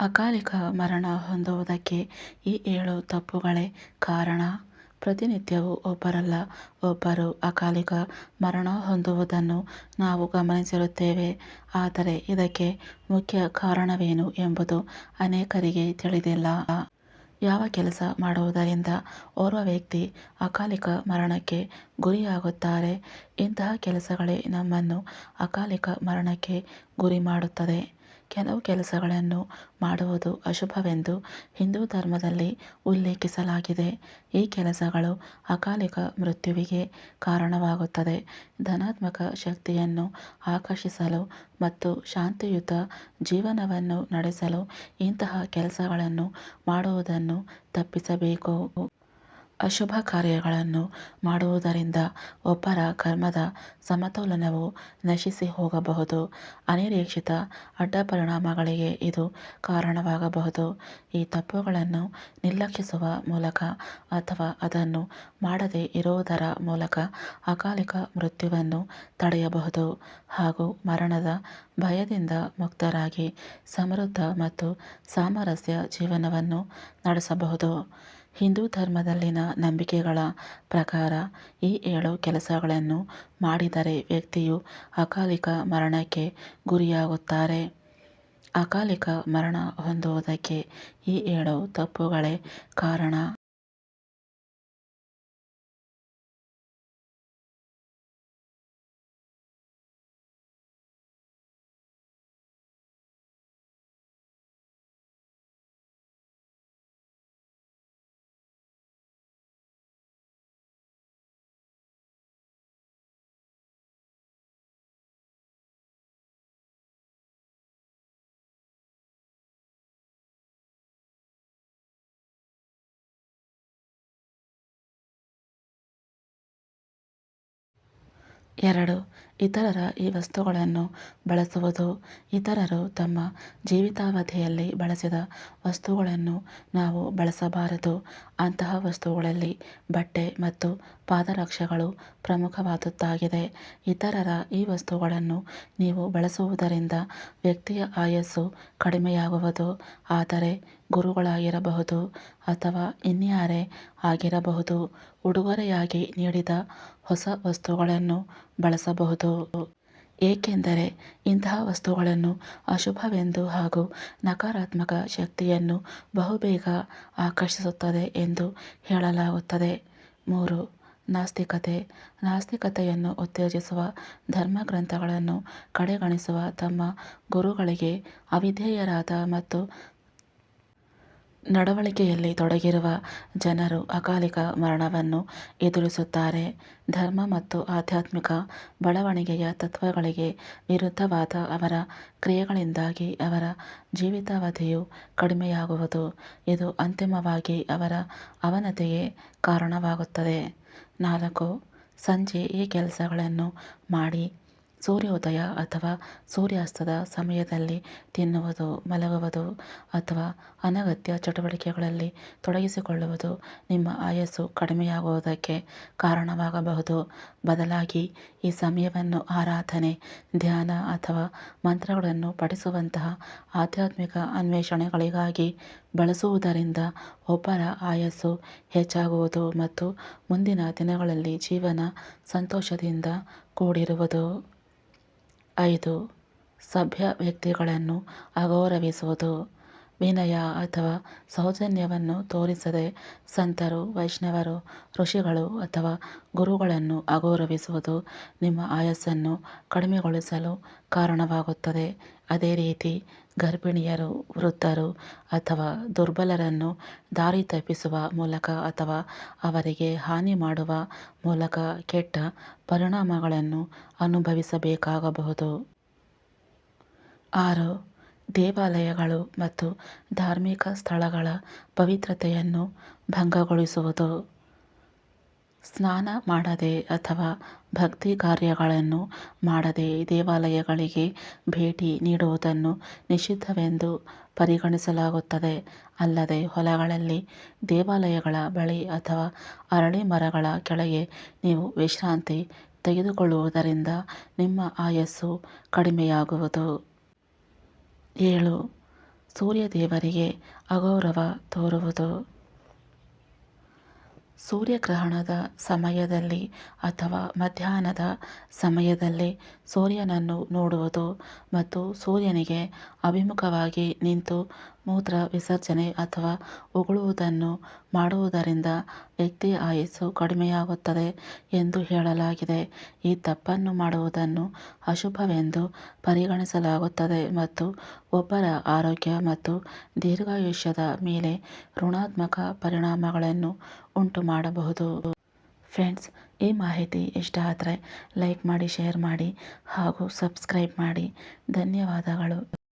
ಅಕಾಲಿಕ ಮರಣ ಹೊಂದುವುದಕ್ಕೆ ಈ ಏಳು ತಪ್ಪುಗಳೇ ಕಾರಣ. ಪ್ರತಿನಿತ್ಯವೂ ಒಬ್ಬರಲ್ಲ, ಒಬ್ಬರು ಅಕಾಲಿಕ ಮರಣ ಹೊಂದುವುದನ್ನು ನಾವು ಗಮನಿಸಿರುತ್ತೇವೆ. ಆದರೆ ಇದಕ್ಕೆ ಮುಖ್ಯ ಕಾರಣವೇನು ಎಂಬುದು ಅನೇಕರಿಗೆ ತಿಳಿದಿಲ್ಲ. ಯಾವ ಕೆಲಸ ಮಾಡುವುದರಿಂದ ಓರ್ವ ವ್ಯಕ್ತಿ ಅಕಾಲಿಕ ಮರಣಕ್ಕೆ ಗುರಿಯಾಗುತ್ತಾರೆ? ಇಂತಹ ಕೆಲಸಗಳೇ ನಮ್ಮನ್ನು ಅಕಾಲಿಕ ಮರಣಕ್ಕೆ ಗುರಿಮಾಡುತ್ತದೆ. ಕೆಲವು ಕೆಲಸಗಳನ್ನು ಮಾಡುವುದು ಅಶುಭವೆಂದು ಹಿಂದೂ ಧರ್ಮದಲ್ಲಿ ಉಲ್ಲೇಖಿಸಲಾಗಿದೆ. ಈ ಕೆಲಸಗಳು ಅಕಾಲಿಕ ಮೃತ್ಯುವಿಗೆ ಕಾರಣವಾಗುತ್ತದೆ. ಧನಾತ್ಮಕ ಶಕ್ತಿಯನ್ನು ಆಕರ್ಷಿಸಲು ಮತ್ತು ಶಾಂತಿಯುತ ಜೀವನವನ್ನು ನಡೆಸಲು ಇಂತಹ ಕೆಲಸಗಳನ್ನು ಮಾಡುವುದನ್ನು ತಪ್ಪಿಸಬೇಕು. ಅಶುಭ ಕಾರ್ಯಗಳನ್ನು ಮಾಡುವುದರಿಂದ ಒಬ್ಬರ ಕರ್ಮದ ಸಮತೋಲನವು ನಶಿಸಿ ಹೋಗಬಹುದು ಅನಿರೀಕ್ಷಿತ ಅಡ್ಡಪರಿಣಾಮಗಳಿಗೆ ಇದು ಕಾರಣವಾಗಬಹುದು. ಈ ತಪ್ಪುಗಳನ್ನು ನಿರ್ಲಕ್ಷಿಸುವ ಮೂಲಕ ಅಥವಾ ಅದನ್ನು ಮಾಡದೇ ಇರುವುದರ ಮೂಲಕ ಅಕಾಲಿಕ ಮೃತ್ಯುವನ್ನು ತಡೆಯಬಹುದು ಹಾಗೂ ಮರಣದ ಭಯದಿಂದ ಮುಕ್ತರಾಗಿ ಸಮೃದ್ಧ ಮತ್ತು ಸಾಮರಸ್ಯ ಜೀವನವನ್ನು ನಡೆಸಬಹುದು. ಹಿಂದೂ ಧರ್ಮದಲ್ಲಿನ ನಂಬಿಕೆಗಳ ಪ್ರಕಾರ ಈ ಏಳು ಕೆಲಸಗಳನ್ನು ಮಾಡಿದರೆ ವ್ಯಕ್ತಿಯು ಅಕಾಲಿಕ ಮರಣಕ್ಕೆ ಗುರಿಯಾಗುತ್ತಾರೆ. ಅಕಾಲಿಕ ಮರಣ ಹೊಂದುವುದಕ್ಕೆ ಈ ಏಳು ತಪ್ಪುಗಳೇ ಕಾರಣ. ಎರಡು. ಇತರರ ಈ ವಸ್ತುಗಳನ್ನು ಬಳಸುವುದು. ಇತರರು ತಮ್ಮ ಜೀವಿತಾವಧಿಯಲ್ಲಿ ಬಳಸಿದ ವಸ್ತುಗಳನ್ನು ನಾವು ಬಳಸಬಾರದು. ಅಂತಹ ವಸ್ತುಗಳಲ್ಲಿ ಬಟ್ಟೆ ಮತ್ತು ಪಾದರಕ್ಷೆಗಳು ಪ್ರಮುಖವಾದುದ್ದಾಗಿದೆ ಇತರರ ಈ ವಸ್ತುಗಳನ್ನು ನೀವು ಬಳಸುವುದರಿಂದ ವ್ಯಕ್ತಿಯ ಆಯಸ್ಸು ಕಡಿಮೆಯಾಗುವುದು. ಆದರೆ ಗುರುಗಳಾಗಿರಬಹುದು ಅಥವಾ ಇನ್ಯಾರೇ ಆಗಿರಬಹುದು, ಉಡುಗೊರೆಯಾಗಿ ನೀಡಿದ ಹೊಸ ವಸ್ತುಗಳನ್ನು ಬಳಸಬಹುದು. ಏಕೆಂದರೆ ಇಂತಹ ವಸ್ತುಗಳನ್ನು ಅಶುಭವೆಂದು ಹಾಗೂ ನಕಾರಾತ್ಮಕ ಶಕ್ತಿಯನ್ನು ಬಹುಬೇಗ ಆಕರ್ಷಿಸುತ್ತದೆ ಎಂದು ಹೇಳಲಾಗುತ್ತದೆ. ಮೂರು. ನಾಸ್ತಿಕತೆ. ನಾಸ್ತಿಕತೆಯನ್ನು ಉತ್ತೇಜಿಸುವ ಧರ್ಮಗ್ರಂಥಗಳನ್ನು ಕಡೆಗಣಿಸುವ ತಮ್ಮ ಗುರುಗಳಿಗೆ ಅವಿಧೇಯರಾದ ಮತ್ತು ನಡವಳಿಕೆಯಲ್ಲಿ ತೊಡಗಿರುವ ಜನರು ಅಕಾಲಿಕ ಮರಣವನ್ನು ಎದುರಿಸುತ್ತಾರೆ. ಧರ್ಮ ಮತ್ತು ಆಧ್ಯಾತ್ಮಿಕ ಬೆಳವಣಿಗೆಯ ತತ್ವಗಳಿಗೆ ವಿರುದ್ಧವಾದ ಅವರ ಕ್ರಿಯೆಗಳಿಂದಾಗಿ ಅವರ ಜೀವಿತಾವಧಿಯು ಕಡಿಮೆಯಾಗುವುದು. ಇದು ಅಂತಿಮವಾಗಿ ಅವರ ಅವನತಿಗೆ ಕಾರಣವಾಗುತ್ತದೆ. ನಾಲ್ಕು. ಸಂಜೆ ಈ ಕೆಲಸಗಳನ್ನು ಮಾಡಿ ಸೂರ್ಯೋದಯ ಅಥವಾ ಸೂರ್ಯಾಸ್ತದ ಸಮಯದಲ್ಲಿ ತಿನ್ನುವುದು, ಮಲಗುವುದು ಅಥವಾ ಅನಗತ್ಯ ಚಟುವಟಿಕೆಗಳಲ್ಲಿ ತೊಡಗಿಸಿಕೊಳ್ಳುವುದು ನಿಮ್ಮ ಆಯಸ್ಸು ಕಡಿಮೆಯಾಗುವುದಕ್ಕೆ ಕಾರಣವಾಗಬಹುದು. ಬದಲಾಗಿ ಈ ಸಮಯವನ್ನು ಆರಾಧನೆ, ಧ್ಯಾನ ಅಥವಾ ಮಂತ್ರಗಳನ್ನು ಪಠಿಸುವಂತಹ ಆಧ್ಯಾತ್ಮಿಕ ಅನ್ವೇಷಣೆಗಳಿಗಾಗಿ ಬಳಸುವುದರಿಂದ ಒಬ್ಬರ ಆಯಸ್ಸು ಹೆಚ್ಚಾಗುವುದು ಮತ್ತು ಮುಂದಿನ ದಿನಗಳಲ್ಲಿ ಜೀವನ ಸಂತೋಷದಿಂದ ಕೂಡಿರುವುದು. ಐದು. ಸಭ್ಯ ವ್ಯಕ್ತಿಗಳನ್ನು ಅಗೌರವಿಸುವುದು. ವಿನಯ ಅಥವಾ ಸೌಜನ್ಯವನ್ನು ತೋರಿಸದೆ ಸಂತರು, ವೈಷ್ಣವರು, ಋಷಿಗಳು ಅಥವಾ ಗುರುಗಳನ್ನು ಅಗೌರವಿಸುವುದು ನಿಮ್ಮ ಆಯಸ್ಸನ್ನು ಕಡಿಮೆಗೊಳಿಸಲು ಕಾರಣವಾಗುತ್ತದೆ. ಅದೇ ರೀತಿ ಗರ್ಭಿಣಿಯರು, ವೃದ್ಧರು ಅಥವಾ ದುರ್ಬಲರನ್ನು ದಾರಿ ತಪ್ಪಿಸುವ ಮೂಲಕ ಅಥವಾ ಅವರಿಗೆ ಹಾನಿ ಮಾಡುವ ಮೂಲಕ ಕೆಟ್ಟ ಪರಿಣಾಮಗಳನ್ನು ಅನುಭವಿಸಬೇಕಾಗಬಹುದು. ಆರು. ದೇವಾಲಯಗಳು ಮತ್ತು ಧಾರ್ಮಿಕ ಸ್ಥಳಗಳ ಪವಿತ್ರತೆಯನ್ನು ಭಂಗಗೊಳಿಸುವುದು. ಸ್ನಾನ ಮಾಡದೆ ಅಥವಾ ಭಕ್ತಿ ಕಾರ್ಯಗಳನ್ನು ಮಾಡದೆ ದೇವಾಲಯಗಳಿಗೆ ಭೇಟಿ ನೀಡುವುದನ್ನು ನಿಷಿದ್ಧವೆಂದು ಪರಿಗಣಿಸಲಾಗುತ್ತದೆ. ಅಲ್ಲದೆ ಹೊಲಗಳಲ್ಲಿ, ದೇವಾಲಯಗಳ ಬಳಿ ಅಥವಾ ಅರಳಿ ಮರಗಳ ಕೆಳಗೆ ನೀವು ವಿಶ್ರಾಂತಿ ತೆಗೆದುಕೊಳ್ಳುವುದರಿಂದ ನಿಮ್ಮ ಆಯಸ್ಸು ಕಡಿಮೆಯಾಗುವುದು. ಏಳು. ಸೂರ್ಯದೇವರಿಗೆ ಅಗೌರವ ತೋರುವುದು ಸೂರ್ಯಗ್ರಹಣದ ಸಮಯದಲ್ಲಿ ಅಥವಾ ಮಧ್ಯಾಹ್ನದ ಸಮಯದಲ್ಲಿ ಸೂರ್ಯನನ್ನು ನೋಡುವುದು ಮತ್ತು ಸೂರ್ಯನಿಗೆ ಅಭಿಮುಖವಾಗಿ ನಿಂತು ಮೂತ್ರ ವಿಸರ್ಜನೆ ಅಥವಾ ಉಗುಳುವುದನ್ನು ಮಾಡುವುದರಿಂದ ವ್ಯಕ್ತಿಯ ಆಯಸ್ಸು ಕಡಿಮೆಯಾಗುತ್ತದೆ ಎಂದು ಹೇಳಲಾಗಿದೆ. ಈ ತಪ್ಪನ್ನು ಮಾಡುವುದನ್ನು ಅಶುಭವೆಂದು ಪರಿಗಣಿಸಲಾಗುತ್ತದೆ ಮತ್ತು ಒಬ್ಬರ ಆರೋಗ್ಯ ಮತ್ತು ದೀರ್ಘಾಯುಷ್ಯದ ಮೇಲೆ ಋಣಾತ್ಮಕ ಪರಿಣಾಮಗಳನ್ನು ಉಂಟುಮಾಡಬಹುದು. ಫ್ರೆಂಡ್ಸ್, ಈ ಮಾಹಿತಿ ಇಷ್ಟ ಆದರೆ ಲೈಕ್ ಮಾಡಿ, ಶೇರ್ ಮಾಡಿ ಹಾಗೂ ಸಬ್ಸ್ಕ್ರೈಬ್ ಮಾಡಿ. ಧನ್ಯವಾದಗಳು.